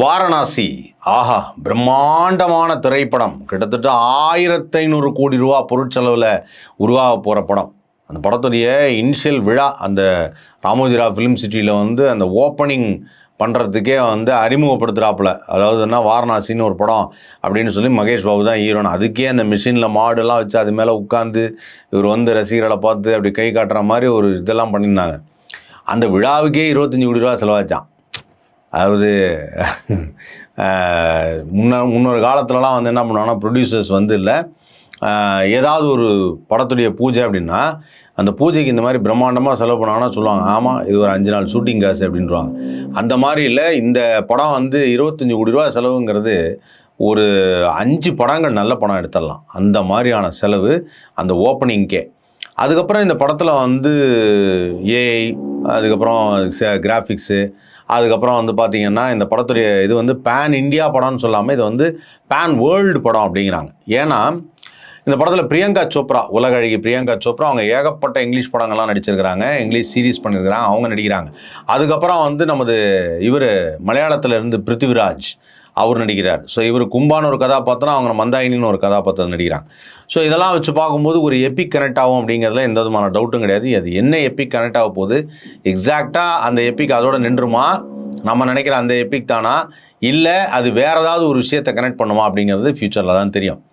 வாரணாசி. ஆஹா பிரம்மாண்டமான திரைப்படம். கிட்டத்தட்ட ஆயிரத்தி ஐநூறு கோடி ரூபா பொருட்செலவில் உருவாக போகிற படம். அந்த படத்துடைய இனிஷியல் விழா அந்த ராமோஜிரா ஃபிலிம் சிட்டியில் வந்து அந்த ஓப்பனிங் பண்ணுறதுக்கே வந்து அறிமுகப்படுத்துகிறாப்புல அதாவது என்ன வாரணாசின்னு ஒரு படம் அப்படின்னு சொல்லி மகேஷ் பாபு தான் ஹீரோன் அதுக்கே அந்த மிஷினில் மாடுலாம் வச்சு அது மேலே உட்காந்து இவர் வந்து ரசிகர்களை பார்த்து அப்படி கை காட்டுற மாதிரி ஒரு இதெல்லாம் பண்ணியிருந்தாங்க. அந்த விழாவுக்கே இருபத்தஞ்சி கோடி ரூபா செலவாச்சான் அதாவது முன்ன முன்னொரு காலத்துலலாம் வந்து என்ன பண்ணுவாங்கன்னா ப்ரொடியூசர்ஸ் வந்து இல்லை ஏதாவது ஒரு படத்துடைய பூஜை அப்படின்னா அந்த பூஜைக்கு இந்த மாதிரி பிரம்மாண்டமாக செலவு பண்ணாங்கன்னா சொல்லுவாங்க ஆமாம் இது ஒரு அஞ்சு நாள் ஷூட்டிங் காசு அப்படின்றாங்க அந்த மாதிரி இல்லை இந்த படம் வந்து இருபத்தஞ்சி கோடி ரூபா செலவுங்கிறது ஒரு அஞ்சு படங்கள் நல்ல படம் எடுத்துடலாம். அந்த மாதிரியான செலவு அந்த ஓப்பனிங்க்கே அதுக்கப்புறம் இந்த படத்தில் வந்து ஏஐ அதுக்கப்புறம் கிராஃபிக்ஸு அதுக்கப்புறம் வந்து பார்த்தீங்கன்னா இந்த படத்துடைய இது வந்து பேன் இந்தியா படம்னு சொல்லாமல் இது வந்து பேன் வேர்ல்டு படம் அப்படிங்கிறாங்க. ஏன்னா இந்த படத்தில் பிரியங்கா சோப்ரா உலக அழகி பிரியங்கா சோப்ரா அவங்க ஏகப்பட்ட இங்கிலீஷ் படங்கள்லாம் நடிச்சிருக்கிறாங்க. இங்கிலீஷ் சீரிஸ் பண்ணியிருக்கிறாங்க அவங்க நடிக்கிறாங்க. அதுக்கப்புறம் வந்து நமது இவர் மலையாளத்தில் இருந்து பிருத்திவிராஜ் அவர் நடிக்கிறார். ஸோ இவர் கும்பான ஒரு கதாபாத்திரம் அவங்க மந்தாயினின்னு ஒரு கதாபாத்திரம் நடிக்கிறாங்க. ஸோ இதெல்லாம் வச்சு பார்க்கும்போது ஒரு எப்பிக் கனெக்ட் ஆகும் அப்படிங்கிறதுல எந்த விதமான டவுட்டும் கிடையாது. அது என்ன எப்பிக் கனெக்ட் ஆக போகுது? எக்ஸாக்டாக அந்த எப்பிக் அதோட நின்றுமா? நம்ம நினைக்கிற அந்த எப்பிக் தானா? இல்லை அது வேறு ஏதாவது ஒரு விஷயத்தை கனெக்ட் பண்ணுமா அப்படிங்கிறது ஃப்யூச்சரில் தான் தெரியும்.